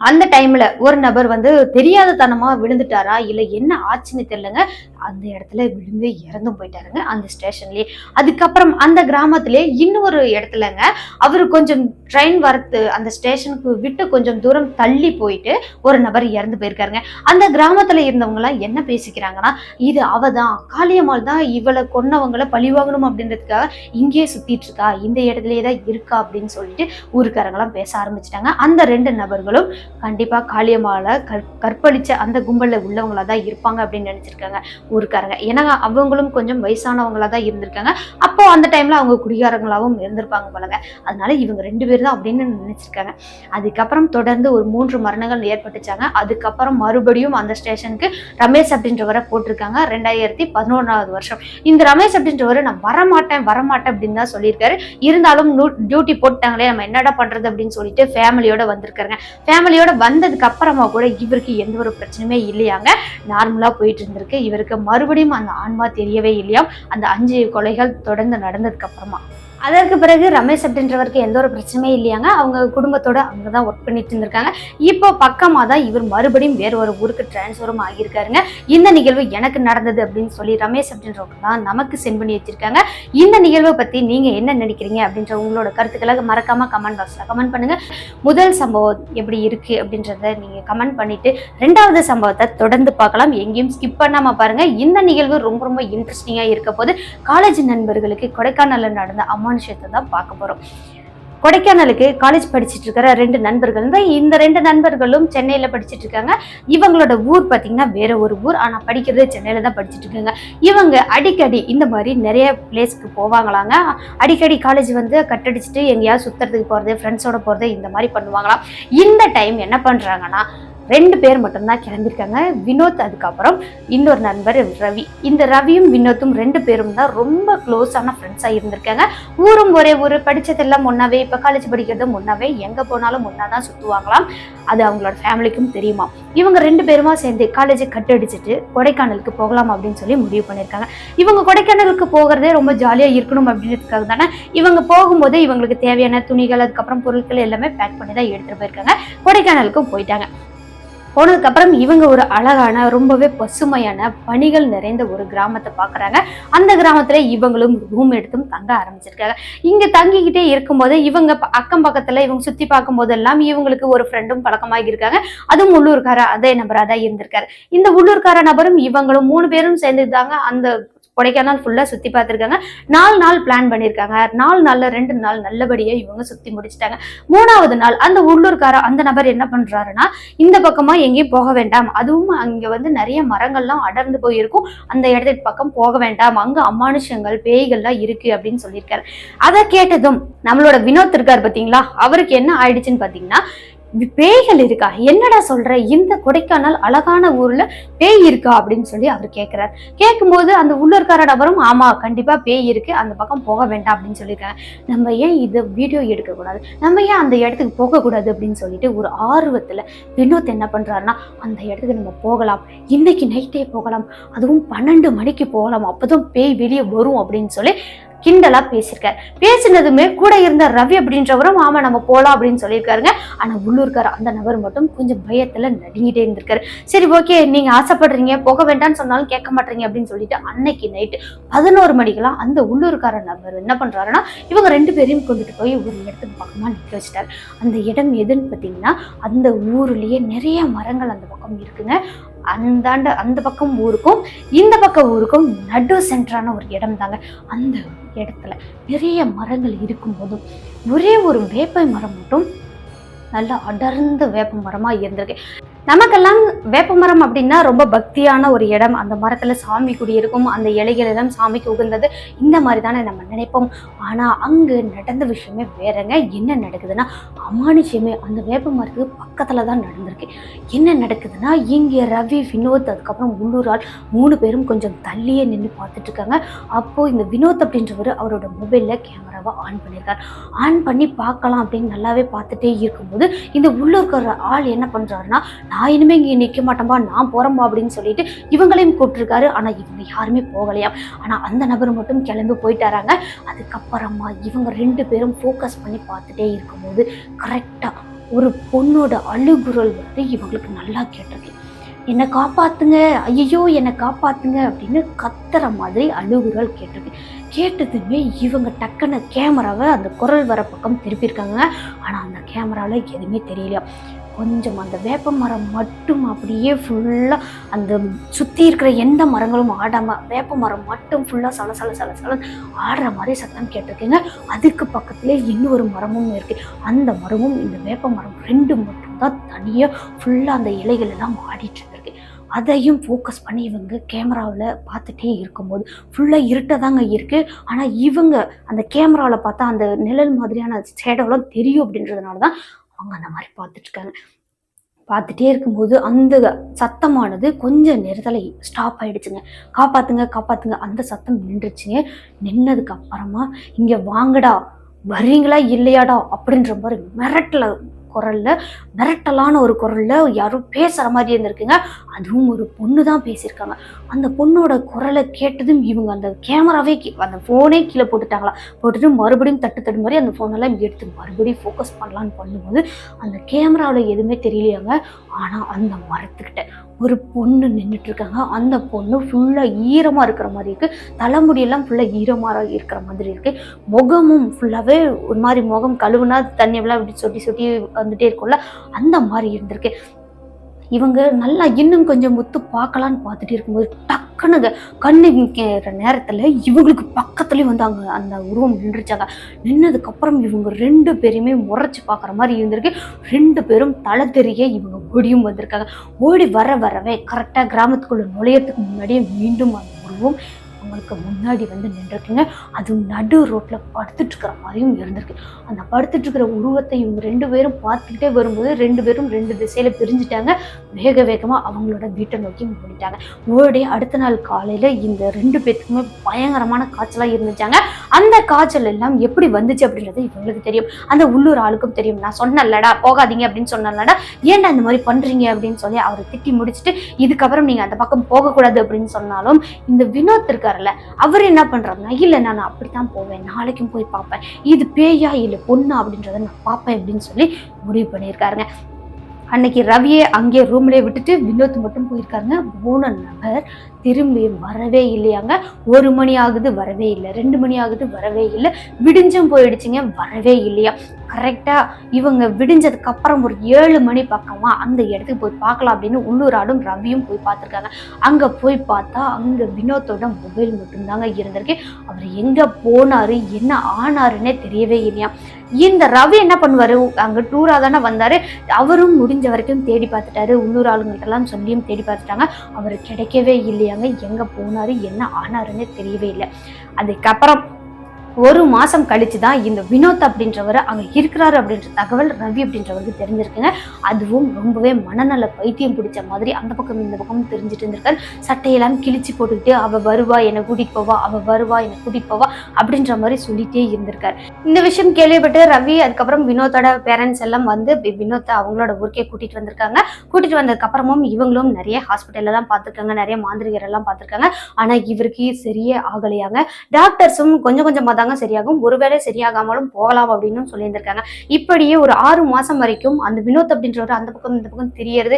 அந்த டைம்ல ஒரு நபர் வந்து தெரியாத தனமா விழுந்துட்டாரா இல்ல என்ன ஆச்சுன்னு தெரியலங்க. அந்த இடத்துல விழுந்து இறந்தும் போயிட்டாருங்க அந்த ஸ்டேஷன்லேயே. அதுக்கப்புறம் அந்த கிராமத்திலே இன்னொரு இடத்துலங்க அவர் கொஞ்சம் ட்ரெயின் வரத்து அந்த ஸ்டேஷனுக்கு விட்டு கொஞ்சம் தூரம் தள்ளி போயிட்டு ஒரு நபர் இறந்து போயிருக்காருங்க. அந்த கிராமத்தில் இருந்தவங்களாம் என்ன பேசிக்கிறாங்கன்னா இது அவ தான் காளியம்மாள் தான் இவளை கொன்னவங்களை பழிவாங்கணும் அப்படின்றதுக்காக இங்கேயே சுத்திட்டு இருக்கா இந்த இடத்துலயே தான் இருக்கா அப்படின்னு சொல்லிட்டு ஊருக்காரங்களாம் பேச ஆரம்பிச்சிட்டாங்க. அந்த ரெண்டு நபர்களும் கண்டிப்பாக காளியம்மாளை கற் கற்பழிச்ச அந்த கும்பலில் உள்ளவங்களா தான் இருப்பாங்க அப்படின்னு நினச்சிருக்காங்க. ஊருக்காரங்க. ஏன்னா அவங்களும் கொஞ்சம் வயசானவங்களா தான் இருந்திருக்காங்க. அப்போ அந்த டைம்ல அவங்க குடிகாரங்களாகவும் இருந்திருப்பாங்க போலங்க. அதனால இவங்க ரெண்டு பேர் தான் அப்படின்னு நினைச்சிருக்காங்க. அதுக்கப்புறம் தொடர்ந்து ஒரு மூன்று மரணங்கள் ஏற்பட்டுச்சாங்க. அதுக்கப்புறம் மறுபடியும் அந்த ஸ்டேஷனுக்கு ரமேஷ் அப்படின்றவரை போட்டிருக்காங்க. ரெண்டாயிரத்தி பதினொன்றாவது வருஷம். இந்த ரமேஷ் அப்படின்றவர் நான் வரமாட்டேன் வரமாட்டேன் அப்படின்னு தான் சொல்லியிருக்காரு. இருந்தாலும் டியூட்டி போட்டாங்களே நம்ம என்னடா பண்றது அப்படின்னு சொல்லிட்டு ஃபேமிலியோட வந்திருக்காருங்க. ஃபேமிலியோட வந்ததுக்கு அப்புறமா கூட இவருக்கு எந்த ஒரு பிரச்சனையுமே இல்லையாங்க. நார்மலா போயிட்டு இருந்திருக்கு. இவருக்கு மறுபடியும் அந்த ஆன்மா தெரியவே இல்லையாம். அந்த அஞ்சு கொலைகள் தொடர்ந்து நடந்ததுக்கு அப்புறமா. அதற்கு பிறகு ரமேஷ் அப்படின்றவருக்கு எந்த ஒரு பிரச்சனையும் இல்லையாங்க. அவங்க குடும்பத்தோட அங்கே தான் ஒர்க் பண்ணிட்டு இருந்திருக்காங்க. இப்போ பக்கமாக தான் இவர் மறுபடியும் வேற ஒரு ஊருக்கு டிரான்ஸ்ஃபரும் ஆகியிருக்காருங்க. இந்த நிகழ்வு எனக்கு நடந்தது அப்படின்னு சொல்லி ரமேஷ் அப்படின்றவங்க தான் நமக்கு சென்ட் பண்ணி வச்சிருக்காங்க. இந்த நிகழ்வை பற்றி நீங்கள் என்ன நினைக்கிறீங்க அப்படின்ற உங்களோட கருத்துக்களை மறக்காம கமெண்ட் பாக்ஸில் கமெண்ட் பண்ணுங்க. முதல் சம்பவம் எப்படி இருக்குது அப்படின்றத நீங்கள் கமெண்ட் பண்ணிவிட்டு ரெண்டாவது சம்பவத்தை தொடர்ந்து பார்க்கலாம். எங்கேயும் ஸ்கிப் பண்ணாமல் பாருங்கள் இந்த நிகழ்வு ரொம்ப ரொம்ப இன்ட்ரெஸ்டிங்காக இருக்க போது காலேஜ் நண்பர்களுக்கு கொடைக்கானலில் நடந்த அமானுஷத்தை தான் பார்க்க போகிறோம் கொடைக்கானலுக்கு காலேஜ் படிச்சுட்டு இருக்கிற ரெண்டு நண்பர்கள் இந்த ரெண்டு நண்பர்களும் சென்னையில் படிச்சுட்டு இருக்காங்க இவங்களோட ஊர் பார்த்தீங்கன்னா வேற ஒரு ஊர். ஆனால் படிக்கிறது சென்னையில் தான் படிச்சுட்டு இருக்காங்க இவங்க அடிக்கடி இந்த மாதிரி நிறைய பிளேஸ்க்கு போவாங்களாங்க. அடிக்கடி காலேஜ் வந்து கட்டடிச்சுட்டு எங்கேயாவது சுத்துறதுக்கு போகிறது ஃப்ரெண்ட்ஸோட போறது இந்த மாதிரி பண்ணுவாங்களாம். இந்த டைம் என்ன பண்ணுறாங்கன்னா ரெண்டு பேர் மட்டும்தான் கிளம்பியிருக்காங்க. வினோத் அதுக்கப்புறம் இன்னொரு நண்பர் ரவி. இந்த ரவியும் வினோத்தும் ரெண்டு பேரும் தான் ரொம்ப க்ளோஸான ஃப்ரெண்ட்ஸாக இருந்திருக்காங்க. ஊரும் ஒரே ஊர் படித்ததெல்லாம் ஒன்றாவே இப்போ காலேஜ் படிக்கிறதும் ஒன்றாவே எங்கே போனாலும் ஒன்றா தான் சுற்றுவாங்களாம் அது அவங்களோட ஃபேமிலிக்கும் தெரியுமா? இவங்க ரெண்டு பேருமா சேர்ந்து காலேஜை கட்டடிச்சிட்டு கொடைக்கானலுக்கு போகலாம் அப்படின்னு சொல்லி முடிவு பண்ணியிருக்காங்க. இவங்க கொடைக்கானலுக்கு போகிறதே ரொம்ப ஜாலியாக இருக்கணும் அப்படின்றதுக்காக தானே இவங்க போகும்போது இவங்களுக்கு தேவையான துணிகள் அதுக்கப்புறம் பொருட்கள் எல்லாமே பேக் பண்ணி தான் எடுத்துகிட்டு போயிருக்காங்க. கொடைக்கானலுக்கும் போயிட்டாங்க. போனதுக்கப்புறம் இவங்க ஒரு அழகான ரொம்பவே பசுமையான பணிகள் நிறைந்த ஒரு கிராமத்தை பார்க்குறாங்க. அந்த கிராமத்தில் இவங்களும் ரூம் எடுத்தும் தங்க ஆரம்பிச்சிருக்காங்க. இங்கே தங்கிக்கிட்டே இருக்கும்போது இவங்க ப- அக்கம் பக்கத்தில் இவங்க சுற்றி பார்க்கும்போதெல்லாம் இவங்களுக்கு ஒரு ஃப்ரெண்டும் பழக்கமாகி இருக்காங்க. அதுவும் உள்ளூர்கார அதே நபராக தான் இருந்திருக்காரு. இந்த உள்ளூர்கார நபரும் இவங்களும் மூணு பேரும் சேர்ந்துதாங்க அந்த கொடைக்கானல் ஃபுல்லாக சுற்றி பார்த்துருக்காங்க. நாலு நாள் பிளான் பண்ணியிருக்காங்க நாலு நாளில் ரெண்டு நாள் நல்லபடியாக இவங்க சுற்றி முடிச்சிட்டாங்க. மூணாவது நாள் அந்த உள்ளூர்கார அந்த நபர் என்ன பண்ணுறாருன்னா இந்த பக்கமாக எங்கேயும் போக வேண்டாம். அதுவும் அங்கே வந்து நிறைய மரங்கள்லாம் அடர்ந்து போயிருக்கும். அந்த இடத்துக்கு பக்கம் போக வேண்டாம். அங்கே அமானுஷங்கள் பேய்கள்லாம் இருக்குது அப்படின்னு சொல்லியிருக்காரு. அதை கேட்டதும் நம்மளோட வினோத் இருக்கார் பார்த்தீங்களா அவருக்கு என்ன ஆயிடுச்சுன்னு பார்த்தீங்கன்னா பேய்கள் இருக்கா? என்னடா சொல்ற? இந்த கொடைக்கானல் அழகான ஊர்ல பேய் இருக்கா? அப்படின்னு சொல்லி அவர் கேட்கிறார் கேட்கும்போது அந்த உள்ளூர்கார நபரும் ஆமா கண்டிப்பா பேய் இருக்கு. அந்த பக்கம் போக வேண்டாம் அப்படின்னு சொல்லியிருக்காங்க. நம்ம ஏன் இதை வீடியோ எடுக்க கூடாது? நம்ம ஏன் அந்த இடத்துக்கு போகக்கூடாது அப்படின்னு சொல்லிட்டு ஒரு ஆர்வத்துல வினோத் என்ன பண்றாருன்னா அந்த இடத்துக்கு நம்ம போகலாம். இன்னைக்கு நைட்டே போகலாம். அதுவும் பன்னெண்டு மணிக்கு போகலாம். அப்பதான் பேய் வெளியே வரும் அப்படின்னு சொல்லி கிண்டலா பேசியிருக்காரு. பேசினதுமே கூட இருந்த ரவி அப்படின்றவரும் ஆமா நம்ம போலாம் அப்படின்னு சொல்லியிருக்காருங்க. ஆனா உள்ளூர்கார அந்த நபர் மட்டும் கொஞ்சம் பயத்துல நடுங்கிட்டே இருந்திருக்காரு. சரி ஓகே நீங்க ஆசைப்படுறீங்க போக வேண்டாம்னு சொன்னாலும் கேட்க மாட்டீங்க அப்படின்னு சொல்லிட்டு அன்னைக்கு நைட்டு பதினோரு மணிக்கெல்லாம் அந்த உள்ளூர்கார நபர் என்ன பண்றாருன்னா இவங்க ரெண்டு பேரையும் கொண்டுட்டு போய் ஒரு இடத்துக்கு பக்கமா நிற்க வச்சிட்டாரு. அந்த இடம் எதுன்னு பார்த்தீங்கன்னா அந்த ஊர்லயே நிறைய மரங்கள் அந்த பக்கம் இருக்குங்க. அந்தாண்ட அந்த பக்கம் ஊருக்கும் இந்த பக்கம் ஊருக்கும் நடு சென்டரான ஒரு இடம் தாங்க. அந்த இடத்துல நிறைய மரங்கள் இருக்கும்போதும் ஒரே ஒரு வேப்பை மரம் மட்டும் நல்லா அடர்ந்த வேப்ப மரமா இருந்திருக்கு. நமக்கெல்லாம் வேப்பமரம் அப்படின்னா ரொம்ப பக்தியான ஒரு இடம். அந்த மரத்தில் சாமி குடியிருக்கும் அந்த இலைகள் எல்லாம் சாமிக்கு உகந்தது. இந்த மாதிரி தானே நம்ம நினைப்போம். ஆனால் அங்கே நடந்த விஷயமே வேறங்க. என்ன நடக்குதுன்னா அமானுஷ்யமே அந்த வேப்ப மரத்துக்கு பக்கத்தில் தான் நடந்திருக்கு. என்ன நடக்குதுன்னா இங்கே ரவி வினோத் அதுக்கப்புறம் உள்ளூர் ஆள் மூணு பேரும் கொஞ்சம் தள்ளியே நின்று பார்த்துட்டு இருக்காங்க அப்போது இந்த வினோத் அப்படின்றவர் அவரோட மொபைலில் கேமராவை ஆன் பண்ணியிருக்காரு ஆன் பண்ணி பார்க்கலாம் அப்படின்னு நல்லாவே பார்த்துட்டே இருக்கும்போது இந்த உள்ளூர்க்கிற ஆள் என்ன பண்ணுறாருன்னா நான் இனிமே இங்கே நிற்க மாட்டேன்பா நான் போறேன்பா அப்படின்னு சொல்லிட்டு இவங்களையும் கூப்பிட்டுருக்காரு. ஆனால் இவங்க யாருமே போகலையாம் ஆனால் அந்த நபர் மட்டும் கிளம்பி போயிட்டாராங்க. அதுக்கப்புறமா இவங்க ரெண்டு பேரும் ஃபோக்கஸ் பண்ணி பார்த்துட்டே இருக்கும்போது கரெக்டாக ஒரு பொண்ணோட அழுகுரல் வந்து இவங்களுக்கு நல்லா கேட்டிருக்கு. என்னை காப்பாற்றுங்க ஐயோ என்னை காப்பாற்றுங்க அப்படின்னு கத்துற மாதிரி அழுகுரல் கேட்டிருக்கு. கேட்டதுமே இவங்க டக்குன்னு கேமராவை அந்த குரல் வர பக்கம் திருப்பியிருக்காங்க. ஆனால் அந்த கேமராவில் எதுவுமே தெரியலையா கொஞ்சம் அந்த வேப்ப மரம் மட்டும் அப்படியே ஃபுல்லாக அந்த சுற்றி இருக்கிற எந்த மரங்களும் ஆடாமல் வேப்ப மரம் மட்டும் ஃபுல்லாக சல சல சல சல ஆடுற மாதிரி சத்தம் கேட்டிருக்கீங்க. அதுக்கு பக்கத்துலேயே இன்னொரு மரமும் இருக்குது அந்த மரமும் இந்த வேப்ப மரம் ரெண்டு மட்டும்தான் தனியாக ஃபுல்லாக அந்த இலைகள் எல்லாம் ஆடிட்டு இருக்கு. அதையும் ஃபோக்கஸ் பண்ணி இவங்க கேமராவில் பார்த்துட்டே இருக்கும்போது ஃபுல்லாக இருட்டதாங்க இருக்குது ஆனால் இவங்க அந்த கேமராவில் பார்த்தா அந்த நிழல் மாதிரியான ஷேடோலாம் தெரியும் அப்படின்றதுனால தான் அவங்க அந்த மாதிரி பார்த்துட்ருக்காங்க பார்த்துட்டே இருக்கும்போது அந்த சத்தமானது கொஞ்சம் நேரத்தில் ஸ்டாப் ஆயிடுச்சுங்க. காப்பாத்துங்க காப்பாத்துங்க. அந்த சத்தம் நின்றுச்சுங்க. நின்னதுக்கு அப்புறமா இங்கே வாங்கடா வர்றீங்களா இல்லையாடா அப்படின்ற மாதிரி மிரட்டில் குரலில் மிரட்டலான ஒரு குரல்ல யாரும் பேசுகிற மாதிரி இருந்திருக்குங்க. அதுவும் ஒரு பொண்ணு தான் பேசியிருக்காங்க. அந்த பொண்ணோட குரலை கேட்டதும் இவங்க அந்த கேமராவே கீ- அந்த ஃபோனே கீழே போட்டுட்டாங்களா? போட்டுட்டு மறுபடியும் தட்டு தட்டு மாதிரி அந்த ஃபோனெல்லாம் எடுத்து மறுபடியும் ஃபோக்கஸ் பண்ணலான்னு பண்ணும்போது அந்த கேமராவில் எதுவுமே தெரியலையாங்க. ஆனால் அந்த மரத்துக்கிட்ட ஒரு பொண்ணு நின்றுட்டு இருக்காங்க அந்த பொண்ணு ஃபுல்லாக ஈரமாக இருக்கிற மாதிரி இருக்குது தலைமுடியெல்லாம் ஃபுல்லாக ஈரமாக இருக்கிற மாதிரி இருக்குது முகமும் ஃபுல்லாகவே ஒரு மாதிரி முகம் கழுவுனா தண்ணியெல்லாம் இப்படி சொட்டி சொட்டி வந்துகிட்டே இருக்கும்ல. அந்த மாதிரி இருந்திருக்கு. இவங்க நல்லா இன்னும் கொஞ்சம் முத்து பார்க்கலான்னு பார்த்துட்டு இருக்கும்போது டக் டக்குனுங்க கண்ணு கேற நேரத்தில் இவங்களுக்கு பக்கத்துலேயும் வந்து அங்கே அந்த உருவம் நின்றுச்சாங்க. நின்னதுக்கப்புறம் இவங்க ரெண்டு பேரையுமே முறைச்சி பார்க்குற மாதிரி இருந்திருக்கு. ரெண்டு பேரும் தலை தெரிய இவங்க ஓடியும் வந்திருக்காங்க. ஓடி வர வரவே கரெக்டாக கிராமத்துக்குள்ளே நுழையத்துக்கு முன்னாடியே மீண்டும் அந்த உருவம் அவங்களுக்கு முன்னாடி வந்து நின்றுருக்குங்க. அதுவும் நடு ரோட்டில் படுத்துட்டு இருக்கிற மாதிரியும் இருந்திருக்கு. அந்த படுத்துட்டுருக்கிற உருவத்தை இவங்க ரெண்டு பேரும் பார்த்துக்கிட்டே வரும்போது ரெண்டு பேரும் ரெண்டு திசையில் பிரிஞ்சுட்டாங்க. வேக வேகமாக அவங்களோட வீட்டை நோக்கி ஓடிட்டாங்க ஓடி அடுத்த நாள் காலையில் இந்த ரெண்டு பேத்துக்குமே பயங்கரமான காய்ச்சலாக இருந்துச்சாங்க. அந்த காய்ச்சல் எல்லாம் எப்படி வந்துச்சு அப்படின்றது இவங்களுக்கு தெரியும். அந்த உள்ளூர் ஆளுக்கும் தெரியும். நான் சொன்னல்லடா போகாதீங்க அப்படின்னு சொன்னேன்லடா. ஏன்டா இந்த மாதிரி பண்ணுறீங்க அப்படின்னு சொல்லி அவரை திட்டி முடிச்சுட்டு இதுக்கப்புறம் நீங்கள் அந்த பக்கம் போகக்கூடாது அப்படின்னு சொன்னாலும் இந்த வினோத் இருக்காருல்ல அவர் என்ன பண்றாருன்னா இல்ல நான் அப்படித்தான் போவேன். நாளைக்கும் போய் பார்ப்பேன். இது பேயா இல்லை பொண்ணா அப்படின்றத நான் பார்ப்பேன் அப்படின்னு சொல்லி முடிவு பண்ணியிருக்காருங்க. அன்னைக்கு ரவியை அங்கே ரூம்லயே விட்டுட்டு வினோத் மட்டும் போயிருக்காருங்க. போன நபர் திரும்பி வரவே இல்லையாங்க. ஒரு மணி ஆகுது வரவே இல்லை. ரெண்டு மணி ஆகுது வரவே இல்லை. விடிஞ்சும் போயிடுச்சுங்க வரவே இல்லையா? கரெக்டாக இவங்க விடிஞ்சதுக்கு அப்புறம் ஒரு ஏழு மணி பக்கமா அந்த இடத்துக்கு போய் பார்க்கலாம் அப்படின்னு உள்ளூர் ஆளும் ரவியும் போய் பார்த்துருக்காங்க. அங்கே போய் பார்த்தா அங்கே வினோத்தோட மொபைல் மட்டும்தாங்க இருந்திருக்கு. அவர் எங்கே போனார் என்ன ஆனாருன்னே தெரியவே இல்லையா? இந்த ரவி என்ன பண்ணுவார்? அங்கே டூராக தானே வந்தார். அவரும் முடிஞ்ச வரைக்கும் தேடி பார்த்துட்டாரு. உள்ளூர் ஆளுங்கள்ட்டெல்லாம் சொல்லியும் தேடி பார்த்துட்டாங்க. அவர் கிடைக்கவே இல்லையாங்க. எங்கே போனாரு? என்ன ஆனாருன்னே தெரியவே இல்லை. அதுக்கப்புறம் ஒரு மாதம் கழிச்சு தான் இந்த வினோத் அப்படின்றவர் அங்கே இருக்கிறாரு அப்படின்ற தகவல் ரவி அப்படின்றவருக்கு தெரிஞ்சிருக்குங்க. அதுவும் ரொம்பவே மனநல பைத்தியம் பிடிச்ச மாதிரி அந்த பக்கம் இந்த பக்கம் தெரிஞ்சுட்டு இருந்திருக்காரு. சட்டையெல்லாம் கிழிச்சு போட்டுக்கிட்டு அவள் வருவா என்னை கூட்டிட்டு போவா அவள் வருவா என்னை கூட்டிட்டு போவா அப்படின்ற மாதிரி சொல்லிட்டே இருந்திருக்கார். இந்த விஷயம் கேள்விப்பட்டு ரவி அதுக்கப்புறம் வினோத்தோட பேரண்ட்ஸ் எல்லாம் வந்து வினோத்தை அவங்களோட ஊருக்கே கூட்டிட்டு வந்திருக்காங்க. கூட்டிட்டு வந்ததுக்கப்புறமும் இவங்களும் நிறைய ஹாஸ்பிட்டல்ல தான் பார்த்துருக்காங்க நிறைய மாந்திரிகர் எல்லாம் பார்த்துருக்காங்க. ஆனால் இவருக்கு சரியே ஆகலையாங்க. டாக்டர்ஸும் கொஞ்சம் கொஞ்சமாக தான் தாங்க சரியாகும். ஒருவேளை சரியாகாமலும் போகலாம் அப்படின்னு சொல்லியிருந்திருக்காங்க. இப்படியே ஒரு ஆறு மாசம் வரைக்கும் அந்த வினோத் அப்படின்றவர் அந்த பக்கம் இந்த பக்கம் தெரியறது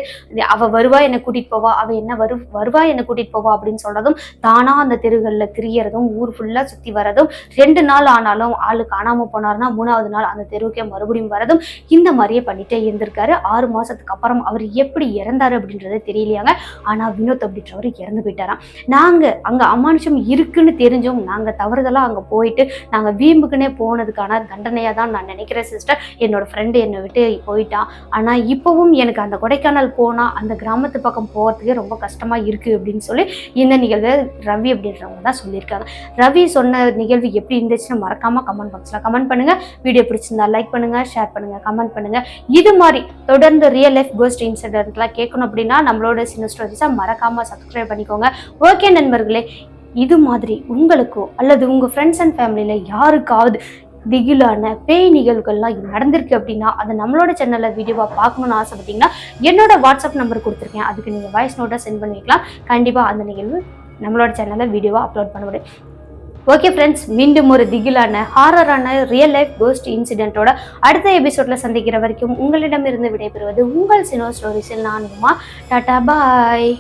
அவ வருவா என்னை கூட்டிட்டு போவா அவ என்ன வரு வருவா என்னை கூட்டிட்டு போவா அப்படின்னு சொல்றதும் தானா அந்த தெருகளில் திரியறதும் ஊர் ஃபுல்லா சுத்தி வரதும் ரெண்டு நாள் ஆனாலும் ஆளு காணாம போனாருன்னா மூணாவது நாள் அந்த தெருவுக்கே மறுபடியும் வரதும் இந்த மாதிரியே பண்ணிட்டே இருந்திருக்காரு. ஆறு மாசத்துக்கு அப்புறம் அவர் எப்படி இறந்தாரு அப்படின்றதே தெரியலையாங்க. ஆனா வினோத் அப்படின்றவர் இறந்து போயிட்டாராம். நாங்க அங்க அமானுஷம் இருக்குன்னு தெரிஞ்சும். நாங்க தவறுதலா அங்க போயிட்டு நாங்கள் வீம்புக்குனே போனதுக்கான தண்டனையாக தான் நான் நினைக்கிறேன் சிஸ்டர் என்னோட ஃப்ரெண்டு என்னை விட்டு போயிட்டான் ஆனால் இப்போவும் எனக்கு அந்த கொடைக்கானல் போனால் அந்த கிராமத்து பக்கம் போகிறதுக்கே ரொம்ப கஷ்டமாக இருக்குது அப்படின்னு சொல்லி இந்த நிகழ்வு ரவி அப்படின்றவங்க தான் சொல்லியிருக்காங்க. ரவி சொன்ன நிகழ்வு எப்படி இருந்துச்சுன்னு மறக்காமல் கமெண்ட் பாக்ஸில் கமெண்ட் பண்ணுங்கள் வீடியோ பிடிச்சிருந்தா லைக் பண்ணுங்கள் ஷேர் பண்ணுங்கள் கமெண்ட் பண்ணுங்கள் இது மாதிரி தொடர்ந்து ரியல் லைஃப் கோஸ்ட் இன்சிடென்ட்லாம் கேட்கணும் அப்படின்னா நம்மளோட சின்ன ஸ்டோரிஸை மறக்காமல் சப்ஸ்கிரைப் பண்ணிக்கோங்க. ஓகே நண்பர்களே இது மாதிரி உங்களுக்கோ அல்லது உங்கள் ஃப்ரெண்ட்ஸ் அண்ட் ஃபேமிலியில் யாருக்காவது திகிலான பேய் நிகழ்வுகள்லாம் நடந்திருக்கு அப்படின்னா அதை நம்மளோட சேனலில் வீடியோவாக பார்க்கணும்னு ஆசைப்பட்டீங்கன்னா என்னோட வாட்ஸ்அப் நம்பர் கொடுத்துருக்கேன். அதுக்கு நீங்கள் வாய்ஸ் நோட்டை சென்ட் பண்ணிக்கலாம். கண்டிப்பாக அந்த நிகழ்வு நம்மளோட சேனலில் வீடியோவாக அப்லோட் பண்ண முடியும் ஓகே ஃப்ரெண்ட்ஸ் மீண்டும் ஒரு திகிலான ஹாரரான ரியல் லைஃப் கோஸ்ட் இன்சிடென்ட்டோட அடுத்த எபிசோடில் சந்திக்கிற வரைக்கும் உங்களிடமிருந்து விடைபெறுவது உங்கள் சினோ ஸ்டோரிஸில் நான் டாட்டா பாய்